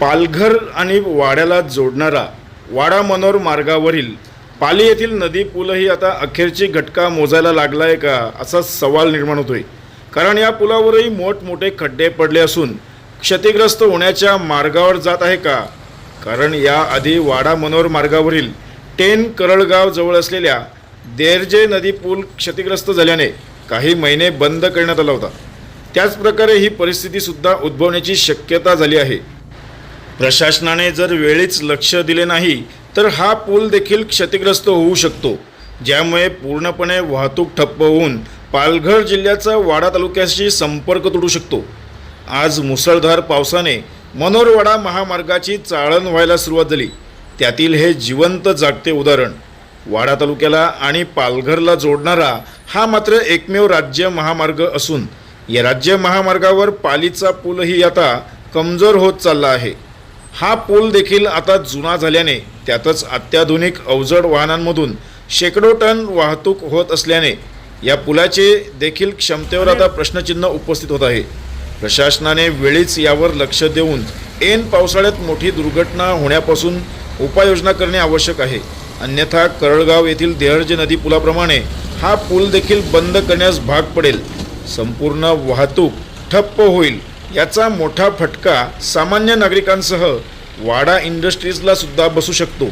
पालघर आणि वाड्याला जोडणारा वाडा मनोर मार्गावरील पाली येथील नदी पूलही आता अखेरची घटका मोजायला लागला आहे का असा सवाल निर्माण होतोय. कारण या पुलावरही मोठमोठे खड्डे पडले असून क्षतिग्रस्त होण्याच्या मार्गावर जात आहे का? कारण याआधी वाडा मनोर मार्गावरील टेन करळगाव जवळ असलेल्या देरजे नदी पूल क्षतिग्रस्त झाल्याने काही महिने बंद करण्यात आला होता. त्याचप्रकारे ही परिस्थितीसुद्धा उद्भवण्याची शक्यता झाली आहे. प्रशासनाने जर वेळीच लक्ष दिले नाही तर हा पूल देखील क्षतिग्रस्त होऊ शकतो. ज्यामुळे पूर्णपणे वाहतूक ठप्प होऊन पालघर जिल्ह्याचा वाडा तालुक्याशी संपर्क तुटू शकतो. आज मुसळधार पावसाने मनोरवाडा महामार्गाची चाळण व्हायला सुरुवात झाली. त्यातील हे जिवंत जागते उदाहरण. वाडा तालुक्याला आणि पालघरला जोडणारा हा मात्र एकमेव राज्य महामार्ग असून या राज्य महामार्गावर पालीचा पूलही आता कमजोर होत चालला आहे. हा पूल देखील आता जुना झाल्याने त्यातच अत्याधुनिक अवजड वाहनांमधून शेकडो टन वाहतूक होत असल्याने या पुलाचे देखील क्षमतेवर आता प्रश्नचिन्ह उपस्थित होत आहे. प्रशासनाने वेळीच यावर लक्ष देऊन ऐन पावसाळ्यात मोठी दुर्घटना होण्यापासून उपाययोजना करणे आवश्यक आहे. अन्यथा करळगाव येथील देहर्जे नदी पुलाप्रमाणे हा पूल देखील बंद करण्यास भाग पडेल. संपूर्ण वाहतूक ठप्प होईल. याचा मोठा फटका सामान्य नागरिकांसह वाडा इंडस्ट्रीजला सुद्धा बसू शकतो.